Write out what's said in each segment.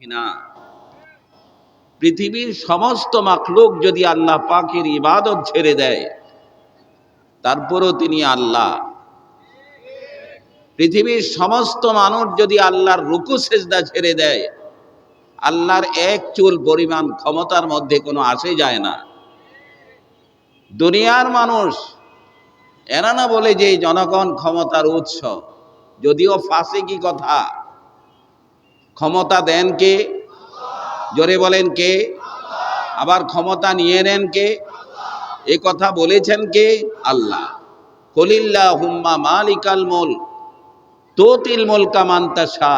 না। পৃথিবীর সমস্ত মাখলুক যদি আল্লাহ পাকের ইবাদত ছেড়ে দেয়, তারপরও তিনি আল্লাহ। পৃথিবীর সমস্ত মানুষ যদি আল্লাহর রুকু সেজদা ছেড়ে দেয়, আল্লাহর এক চুল পরিমাণ ক্ষমতার মধ্যে কোনো আসে যায় না। দুনিয়ার মানুষ, এরা না বলে যে জনগণ ক্ষমতার উৎস, যদিও ফাঁসে কি কথা ক্ষমতা দেন কে? জোরে বলেন কে? আবার ক্ষমতা নিয়ে নেন কে? এ কথা বলেছেন কে? আল্লাহ। কলিল্লা হুম্মা মালিকাল মোল, তোতিল মুলকা মান্তাসা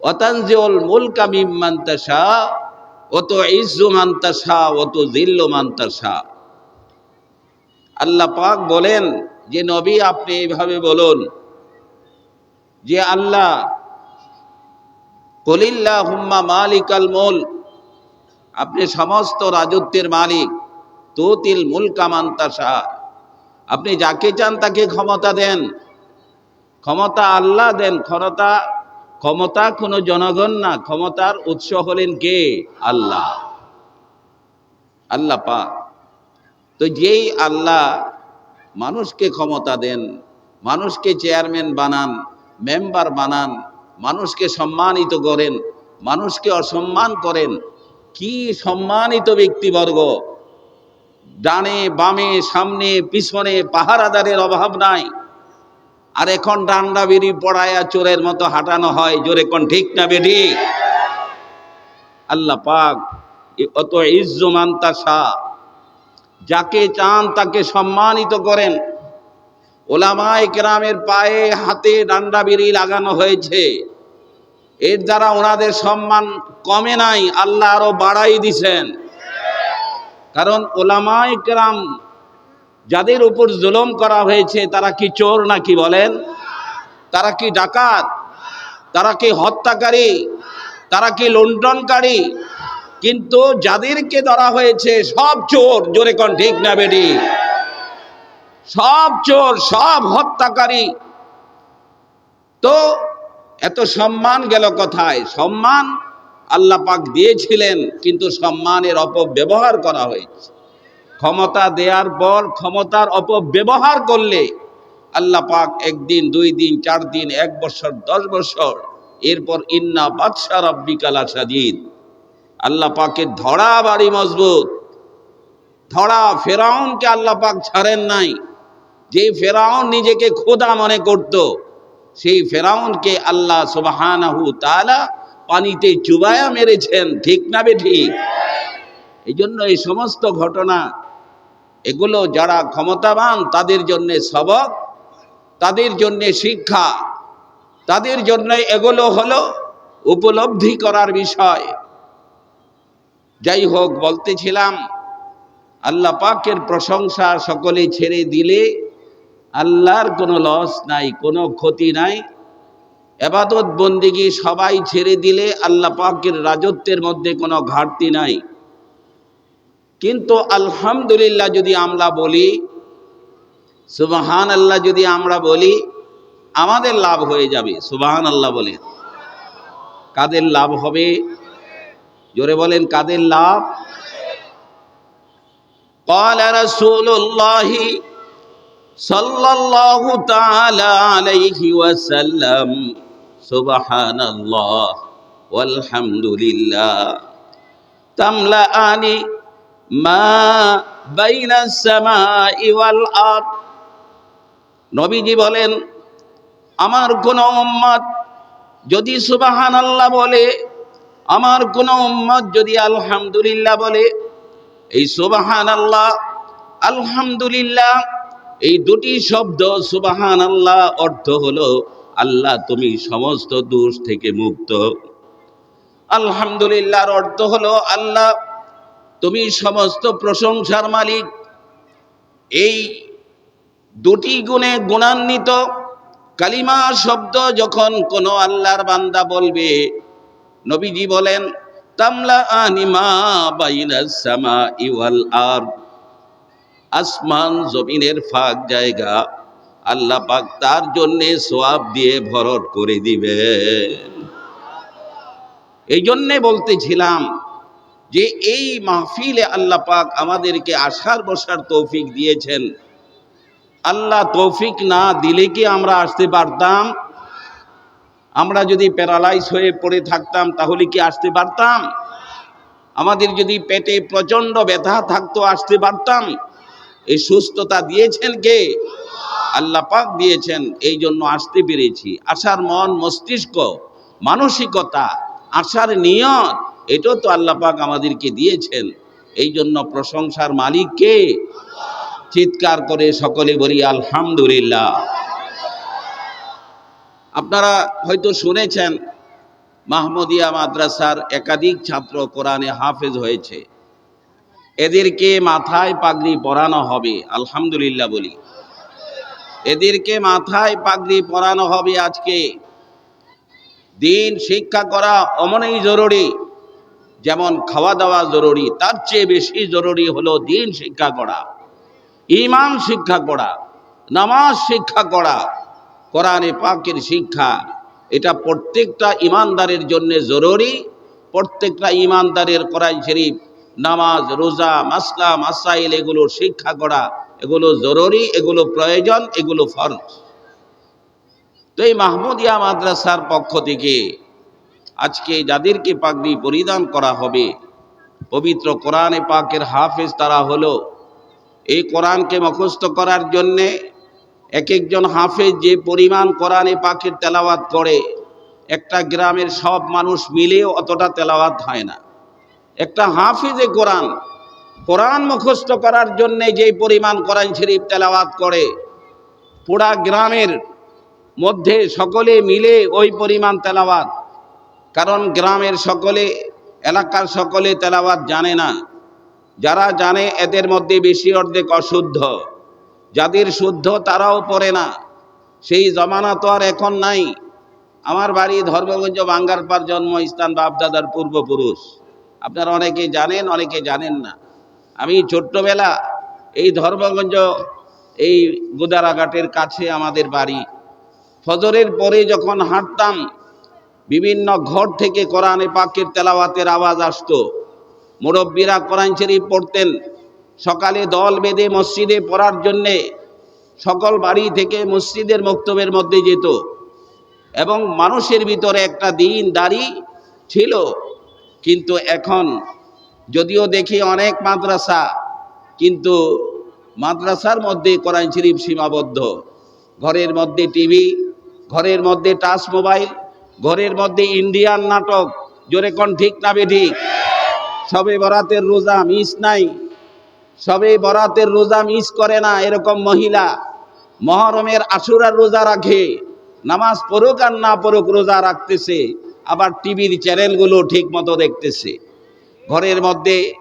অতানজিউল মুলকা মিম্মান্তাসা অত ইজ্জু মান্তাসা অত জিল্ল মান্তাসা আল্লাহ পাক বলেন যে, নবী আপনি এইভাবে বলুন যে, আল্লাহ কলিল্লা হুম্মা মালিকাল মোল আপনি সমস্ত রাজত্বের মালিক। তোতিল মুলকা মান্তাসা আপনি যাকে চান তাকে ক্ষমতা দেন। ক্ষমতা আল্লাহ দেন। ক্ষমতা ক্ষমতা কোনো জনগণ না। ক্ষমতার উৎস হলেন কে? আল্লাহ। আল্লাহ পা তো যেই আল্লাহ মানুষকে ক্ষমতা দেন, মানুষকে চেয়ারম্যান বানান, মেম্বার বানান মানুষকে সম্মানিত করেন, মানুষকে অসম্মান করেন। কি সম্মানিত ব্যক্তিবর্গ? ডানে, বামে, সামনে, পিছনে, পাহারাদারের অভাব নাই। আর এখন ডান্ডা বেরি পড়ায়া চোরের মতো হাঁটানো হয়, জোরে কোন ঠিক না বেঠি? আল্লাহ পাক অত ইজ্জমান শাহ যাকে চান তাকে সম্মানিত করেন। ওলামায় কেরামের পায়ে হাতে ডান্ডা বেরি লাগানো হয়েছে। এর দ্বারা ওনাদের সম্মান কমে নাই, আল্লাহ আরও বাড়াই দিছেন। কারণ ওলামায় কেরাম যাদের উপর জুলম করা হয়েছে, তারা কি চোর নাকি বলেন? তারা কি ডাকাত? তারা কি হত্যাকারী? তারা কি লুণ্ঠনকারী? কিন্তু যাদেরকে ধরা হয়েছে, সব চোর। জোরে কন ঠিক না বেডি সব চোর, সব হত্যাকারী। তো এত সম্মান গেল কোথায়? সম্মান আল্লাহ পাক দিয়েছিলেন, কিন্তু সম্মানের অপব্যবহার করা হয়েছে। ক্ষমতা দেওয়ার পর ক্ষমতার অপব্যবহার করলে আল্লাহ পাক একদিন, দুই দিন, চার দিন, এক বছর, দশ বছর, এরপর ইন্না বাদশাহ রব্বিকালা সাজিদ আল্লাহ পাকের ধরা বাড়ি মজবুত। ধরা ফেরাউনকে আল্লাহ পাক ছাড়েন নাই। যে ফেরাউন নিজেকে খোদা মনে করত, সেই ফেরাউনকে আল্লাহ সুবাহানাহু তাআলা পানিতে চুবায়া মেরেছেন, ঠিক না বে ঠিক এই জন্য এই সমস্ত ঘটনা, এগুলো যারা ক্ষমতাবান, তাদের জন্য সবক, তাদের জন্য শিক্ষা, তাদের জন্য এগুলো হলো উপলব্ধি করার বিষয়। যাই হোক বলতেছিলাম, আল্লাহ পাকের প্রশংসা সকলে ছেড়ে দিলে আল্লাহর কোনো লস নাই কোনো ক্ষতি নাই এবাদত বন্দিগি সবাই ছেড়ে দিলে আল্লাহ পাকের রাজত্বের মধ্যে কোনো ঘাটতি নাই কিন্তু আলহামদুলিল্লাহ যদি আমরা বলি সুবাহান আল্লাহ যদি আমরা বলি আমাদের লাভ হয়ে যাবে সুবাহান আল্লাহ বলে কাদের লাভ হবে জোরে বলেন কাদের লাভ قال رسول الله সাল্লাল্লাহু তাআলা আলাইহি ওয়াসাল্লাম, সুবহানাল্লাহ, ওয়ালহামদুলিল্লাহ। তামলা আনি মা বাইনাস সামাই ওয়াল আরদ। নবীজি বলেন, আমার কোন উম্মত যদি সুবাহান আল্লাহ বলে, আমার কোন উম্মত যদি আলহামদুলিল্লাহ বলে, এই সুবাহান আল্লাহ আলহামদুলিল্লাহ এই দুটি শব্দ সুবাহান আল্লাহ অর্থ হলো, আল্লাহ তুমি সমস্ত দোষ থেকে মুক্ত। আলহামদুলিল্লাহর অর্থ হলো, আল্লাহ তুমি সমস্ত প্রশংসার মালিক। এই দুটি গুণে গুণান্বিত কালিমা শব্দ যখন কোনো আল্লাহর বান্দা বলবে, নবীজি বলেন, তামলা আনিমা বাইনাস সামা ইওয়াল আর আসমান জমিনের ফাঁক জায়গা। আল্লাহ পাক তার জন্যে সোয়াব দিয়ে ভরট করে দিবে এই জন্যে বলতেছিলাম যে এই মাহফিলে আল্লাহ পাক আমাদেরকে আসার বসার তৌফিক দিয়েছেন। আল্লাহ তৌফিক না দিলে কি আমরা আসতে পারতাম? আমরা যদি প্যারালাইজ হয়ে পড়ে থাকতাম তাহলে কি আসতে পারতাম? আমাদের যদি পেটে প্রচণ্ড ব্যথা থাকতো আসতে পারতাম? এই সুস্থতা দিয়েছেন কে? আল্লাহ পাক দিয়েছেন এই জন্য আসতে পেরেছি। আসার মন, মস্তিষ্ক, মানসিকতা আসার নিয়ত, এটাও তো আল্লাহ পাক আমাদেরকে দিয়েছেন। এই জন্য প্রশংসার মালিক কে? চিৎকার করে সকলে বলি, আলহামদুলিল্লাহ। আপনারা হয়তো শুনেছেন, মাহমুদিয়া মাদ্রাসার একাধিক ছাত্র কোরআনে হাফেজ হয়েছে। এদেরকে মাথায় পাগড়ি পরানো হবে, আলহামদুলিল্লাহ বলি। এদেরকে মাথায় পাগড়ি পরানো হবে আজকে। দিন শিক্ষা করা অমনই জরুরি, যেমন খাওয়া দাওয়া জরুরি, তার চেয়ে বেশি জরুরি হলো দিন শিক্ষা করা ইমান শিক্ষা করা, নামাজ শিক্ষা করা, কোরআনে পাকের শিক্ষা। এটা প্রত্যেকটা ইমানদারের জন্য জরুরি, প্রত্যেকটা ইমানদারের কোরআন শরীফ নামাজ, রোজা, মাসলা, মাসাইল, এগুলো শিক্ষা করা, এগুলো জরুরি, এগুলো প্রয়োজন, এগুলো ফরজ। তো এই মাহমুদিয়া মাদ্রাসার পক্ষ থেকে আজকে যাদেরকে পাগড়ি পরিধান করা হবে, পবিত্র কোরআনে পাকের হাফেজ তারা হলো, এই কোরআনকে মুখস্থ করার জন্যে এক একজন হাফেজ যে পরিমাণ কোরআনে পাকের তেলাওয়াত করে, একটা গ্রামের সব মানুষ মিলেও অতটা তেলাওয়াত হয় না। একটা হাফিজে কোরআন কোরআন মুখস্থ করার জন্যে যে পরিমাণ কোরআন শরীফ তেলাওয়াত করে, পুরা গ্রামের মধ্যে সকলে মিলে ওই পরিমাণ তেলাওয়াত। কারণ গ্রামের সকলে, এলাকার সকলে তেলাওয়াত জানে না। যারা জানে, এদের মধ্যে বেশি অর্ধেক অশুদ্ধ। যাদের শুদ্ধ, তারাও পড়ে না। সেই জমানা তো আর এখন নাই। আমার বাড়ি ধর্মগঞ্জ বাঙ্গারপার জন্মস্থান বাপদাদার পূর্বপুরুষ। আপনারা অনেকে জানেন অনেকে জানেন না। আমি ছোট্টবেলা এই ধর্মগঞ্জ, এই গোদারাঘাটের কাছে আমাদের বাড়ি। ফজরের পরে যখন হাঁটতাম, বিভিন্ন ঘর থেকে কোরআনে পাকের তেলাওয়াতের আওয়াজ আসতো। মুরব্বীরা কোরআন শরীফ পড়তেন। সকালে দল বেঁধে মসজিদে পড়ার জন্যে সকল বাড়ি থেকে মসজিদের মক্তবের মধ্যে যেত। এবং মানুষের ভিতরে একটা দিন দাড়ি ছিল কিন্তু এখন যদিও দেখি অনেক মাদ্রাসা, কিন্তু মাদ্রাসার মধ্যে কোরআন শরীফ সীমাবদ্ধ। ঘরের মধ্যে টিভি, ঘরের মধ্যে টাচ মোবাইল, ঘরের মধ্যে ইন্ডিয়ান নাটক, জোরে কোন ঠিক না বে ঠিক সবে বরাতের রোজা মিস নাই, সবে বরাতের রোজা মিস করে না এরকম মহিলা। মহরমের আশুরার রোজা রাখে, নামাজ পড়ুক আর না পড়ুক রোজা রাখতেছে। আবার টিভির চ্যানেলগুলো ঠিক মতো দেখতেছে। ঘরের মধ্যে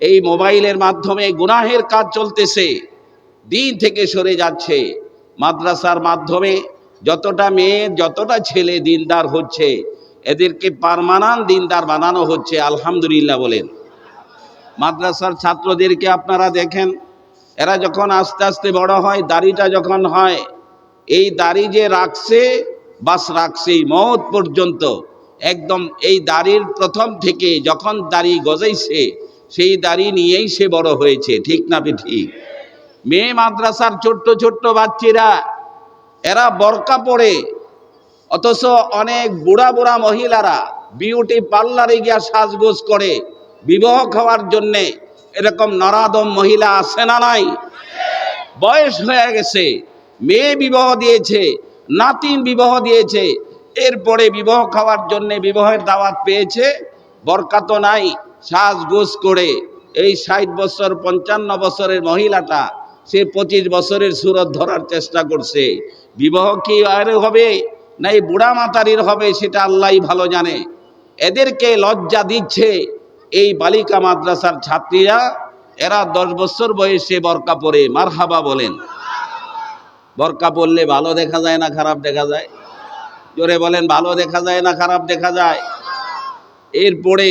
এই মোবাইলের মাধ্যমে গুনাহের কাজ চলতেছে। দিন থেকে সরে যাচ্ছে। মাদ্রাসার মাধ্যমে যতটা মেয়ে, যতটা ছেলে দিনদার হচ্ছে, এদেরকে পারমানান দিনদার বানানো হচ্ছে, আলহামদুলিল্লাহ বলেন। মাদ্রাসার ছাত্রদেরকে আপনারা দেখেন, এরা যখন আস্তে আস্তে বড় হয়, দাড়িটা যখন হয়, এই দাড়ি যে রাখছে, বাস রাখছেই মত পর্যন্ত। একদম এই দাড়ির প্রথম থেকে যখন দাড়ি গজাইছে, সেই দাড়ি নিয়েই সে বড় হয়েছে, ঠিক না ঠিক মেয়ে মাদ্রাসার ছোট্ট ছোট্ট বাচ্চারা, এরা বরকা পড়ে অথচ অনেক বুড়া বুড়া মহিলারা বিউটি পার্লারে গিয়া সাজগোজ করে, বিবাহ খাওয়ার জন্যে এরকম নরাদম মহিলা আছে না নাই? বয়স হয়ে গেছে, মেয়ে বিবাহ দিয়েছে, নাতিন বিবাহ দিয়েছে এরপরে বিবাহ খাওয়ার জন্য বিবাহের দাওয়াত পেয়েছে। বরকা তো নাই, সাজগোজ করে। এই ষাট বছর, পঞ্চান্ন বছরের মহিলাটা, সে পঁচিশ বছরের সুরত ধরার চেষ্টা করছে। বিবাহ কি আর হবে না এই বুড়া মাতারির হবে, সেটা আল্লাহই ভালো জানে। এদেরকে লজ্জা দিচ্ছে এই বালিকা মাদ্রাসার ছাত্রীরা। এরা দশ বছর বয়সে বরকা পরে মারহাবা বলেন। বরকা পরলে ভালো দেখা যায় না, খারাপ দেখা যায়? জোরে বলেন, ভালো দেখা যায় না খারাপ দেখা যায়? এরপরে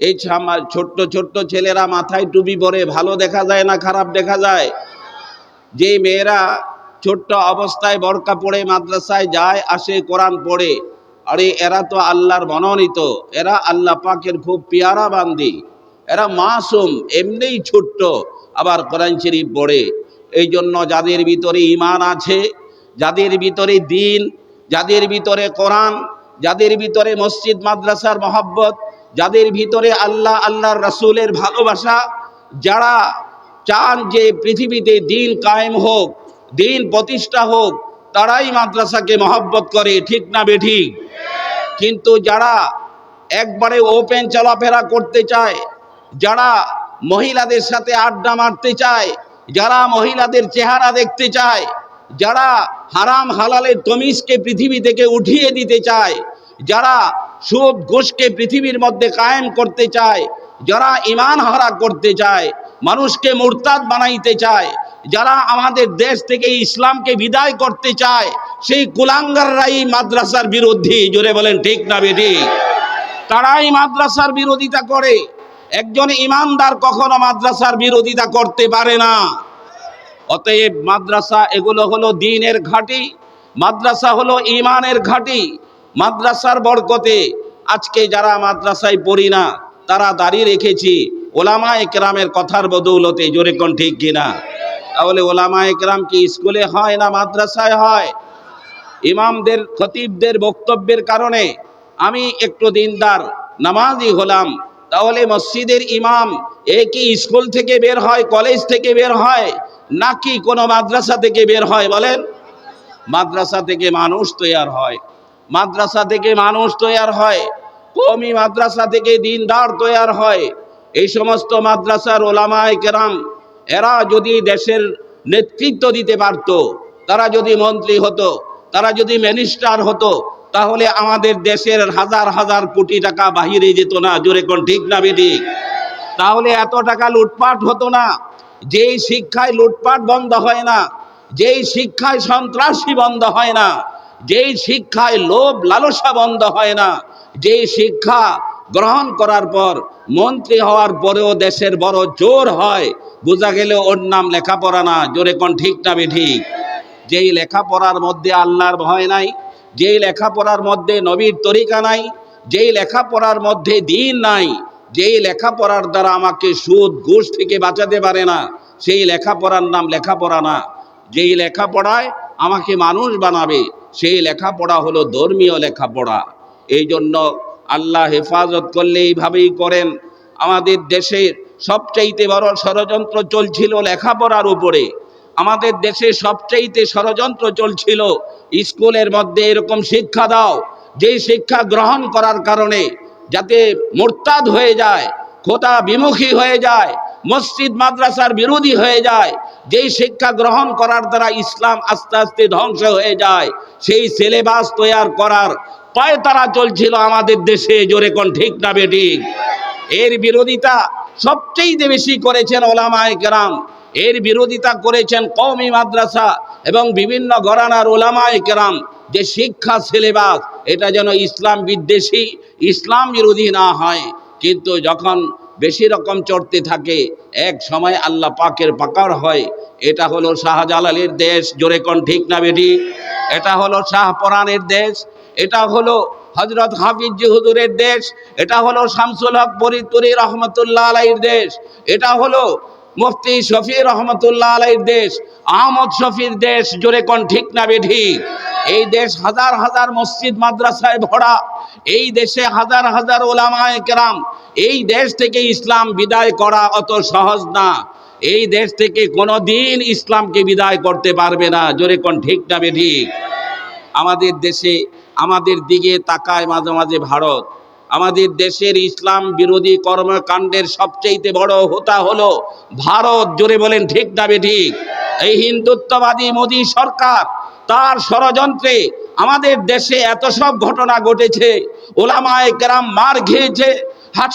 এই ছোট্ট ছোট্ট ছেলেরা মাথায় টুপি পরে ভালো দেখা যায় না খারাপ দেখা যায়? যে মেয়েরা ছোট্ট অবস্থায় বরকা পড়ে মাদ্রাসায় যায়, আসে, কোরআন পড়ে, আরে এরা তো আল্লাহর মনোনীত, এরা আল্লাহ পাকের খুব পেয়ারা বান্দি, এরা মাসুম, এমনিই ছোট্ট, আবার কোরআন শরীফ পড়ে। এই জন্য যাদের ভিতরে ইমান আছে, যাদের ভিতরে দিন যাদের ভিতরে কোরআন, যাদের ভিতরে মসজিদ, মাদ্রাসার মহব্বত, যাদের ভিতরে আল্লাহ, আল্লাহর রাসূলের ভালোবাসা, যারা চান যে পৃথিবীতে দিন কায়েম হোক, দিন প্রতিষ্ঠা হোক, তারাই মাদ্রাসাকে মহব্বত করে, ঠিক না বেঠিক কিন্তু যারা একবারে ওপেন চলাফেরা করতে চায়, যারা মহিলাদের সাথে আড্ডা মারতে চায়, যারা মহিলাদের চেহারা দেখতে চায়, যারা হারাম হালালের তমিজকে পৃথিবী থেকে উঠিয়ে দিতে চায়, যারা সুদ, ঘোষকে পৃথিবীর মধ্যে কায়েম করতে চায়, যারা ইমান হারা করতে চায়, মানুষকে মুরতাদ বানাইতে চায়, যারা আমাদের দেশ থেকে ইসলামকে বিদায় করতে চায়, সেই কুলাঙ্গাররাই মাদ্রাসার বিরোধী। জোরে বলেন, ঠিক না বেটি? তারাই মাদ্রাসার বিরোধিতা করে। একজন ইমানদার কখনো মাদ্রাসার বিরোধিতা করতে পারে না। অতএব মাদ্রাসা এগুলো হলো দিনের ঘাঁটি, মাদ্রাসা হলো ইমানের ঘাঁটি, মাদ্রাসার বরকতে। আজকে যারা মাদ্রাসায় পড়ি না, তারা দাঁড়িয়ে রেখেছি, ওলামা একরামের কথার বদৌলতে, জোরে কোন ঠিক কিনা? তাহলে ওলামা একরাম কি স্কুলে হয় না মাদ্রাসায় হয়? ইমামদের, খতিবদের বক্তব্যের কারণে আমি একটু দিনদার, নামাজি হলাম। তাহলে মসজিদের ইমাম এ কি স্কুল থেকে বের হয়, কলেজ থেকে বের হয় নাকি কোনো মাদ্রাসা থেকে বের হয় বলেন? মাদ্রাসা থেকে মানুষ তৈয়ার হয়। মাদ্রাসা থেকে মানুষ তৈয়ার হয়। কমি মাদ্রাসা থেকে দিনদার তৈয়ার হয়। এই সমস্ত মাদ্রাসার ওলামায় কেরাম, এরা যদি দেশের নেতৃত্ব দিতে পারত, তারা যদি মন্ত্রী হতো, তারা যদি মিনিস্টার হতো, তাহলে আমাদের দেশের হাজার হাজার কোটি টাকা বাহিরে যেত না। জোরে কোন ঠিক না বেঠিক? তাহলে এত টাকা লুটপাট হতো না। যেই শিক্ষায় লুটপাট বন্ধ হয় না, যেই শিক্ষায় সন্ত্রাসী বন্ধ হয় না, যেই শিক্ষায় লোভ লালসা বন্ধ হয় না, যেই শিক্ষা গ্রহণ করার পর মন্ত্রী হওয়ার পরেও দেশের বড় জোর হয়, বোঝা গেলে ওর নাম লেখাপড়া না, জোরে কোন ঠিক না ঠিক যেই লেখাপড়ার মধ্যে আল্লাহর ভয় নাই, যেই লেখাপড়ার মধ্যে নবীর তরিকা নাই, যেই লেখাপড়ার মধ্যে দিন নাই যেই লেখাপড়ার দ্বারা আমাকে সুদ, ঘুষ থেকে বাঁচাতে পারে না, সেই লেখাপড়ার নাম লেখাপড়া না। যেই লেখাপড়ায় আমাকে মানুষ বানাবে, সেই লেখাপড়া হলো ধর্মীয় লেখাপড়া। এই জন্য আল্লাহ হেফাজত করলে এইভাবেই করেন। আমাদের দেশের সবচাইতে বড় ষড়যন্ত্র চলছিল লেখাপড়ার উপরে। আমাদের দেশে সবচাইতে ষড়যন্ত্র চলছিল স্কুলের মধ্যে এরকম শিক্ষা দাও, যেই শিক্ষা গ্রহণ করার কারণে যাতে মোরতাদ হয়ে যায়, খোদা বিমুখী হয়ে যায়, মসজিদ মাদ্রাসার বিরোধী হয়ে যায়, যেই শিক্ষা গ্রহণ করার দ্বারা ইসলাম আস্তে আস্তে ধ্বংস হয়ে যায়, সেই সিলেবাস তৈয়ার করার পায় তারা চলছিল আমাদের দেশে, জোরে কোন ঠিক না বেঠিক এর বিরোধিতা সবচেয়ে বেশি করেছেন ওলামায় কেরাম। এর বিরোধিতা করেছেন কওমি মাদ্রাসা এবং বিভিন্ন গরানার ওলামায় কেরাম। যে শিক্ষা সিলেবাস, এটা যেন ইসলাম বিদ্বেষী, ইসলাম বিরোধী না হয়। কিন্তু যখন বেশি রকম চড়তে থাকে, এক সময় আল্লাহ পাকের পাকার হয়। এটা হলো শাহজালালের দেশ, জোরে কোন ঠিক না বেটি এটা হলো শাহপরানের দেশ, এটা হলো হজরত হাফিজ হুজুরের দেশ, এটা হলো শামসুল হক ফরিদপুরি রহমতুল্লাহ আলাইর দেশ, এটা হলো মুফতি শফি রহমতুল্লাহ আলাইর দেশ, আহমদ শফির দেশ জোরে কোন ঠিক না বেঠি এই দেশ হাজার হাজার মসজিদ মাদ্রাসায় ভরা, এই দেশে হাজার হাজার ওলামায় কেরাম, এই দেশ থেকে ইসলাম বিদায় করা অত সহজ না। এই দেশ থেকে কোনো দিন ইসলামকে বিদায় করতে পারবে না, জোরে কোন ঠিক না বেঠিক আমাদের দেশে, আমাদের দিকে তাকায় মাঝে মাঝে ভারত আমাদের দেশের ইসলাম বিরোধী কর্মকাণ্ডের সবচেয়ে বড় হোতা হলো ভারত। জোরে বলেন, ঠিক না ঠিক? এই হিন্দুত্ববাদী মোদী সরকার, তার ষড়যন্ত্রে আমাদের দেশে এত সব ঘটনা ঘটেছে। ওলামায় কেরাম মার খেয়েছে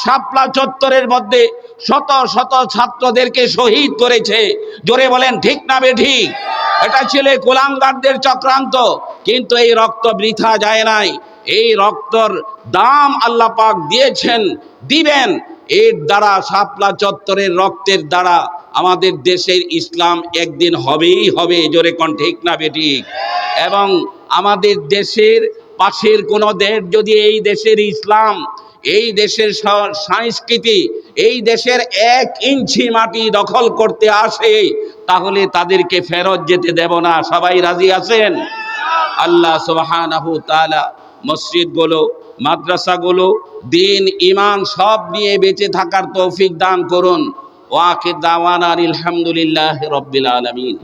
শাপলা চত্বরের মধ্যে শত শত ছাত্রদেরকে শহীদ করেছে। জোরে বলেন, ঠিক না ঠিক? এটা ছিল কোলাঙ্গারদের চক্রান্ত, কিন্তু এই রক্ত বৃথা যায় নাই। এই রক্তর দাম আল্লাহ পাক দিয়েছেন, দিবেন। এর দ্বারা শাপলা চত্বরের রক্তের দ্বারা আমাদের দেশের ইসলাম একদিন হবেই হবে, জোরে কোন ঠিক না বেঠিক এবং আমাদের দেশের পাশের কোনো দেশ যদি এই দেশের ইসলাম, এই দেশের সংস্কৃতি, এই দেশের এক ইঞ্চি মাটি দখল করতে আসে, তাহলে তাদেরকে ফেরত যেতে দেব না। সবাই রাজি আছেন? আল্লাহ তাআলা মসজিদগুলো মাদ্রাসাগুলো দিন ইমান সব নিয়ে বেঁচে থাকার তৌফিক দান করুন। ওয়াকে দাওয়ান আলহামদুলিল্লাহ রব্বিল আলামিন।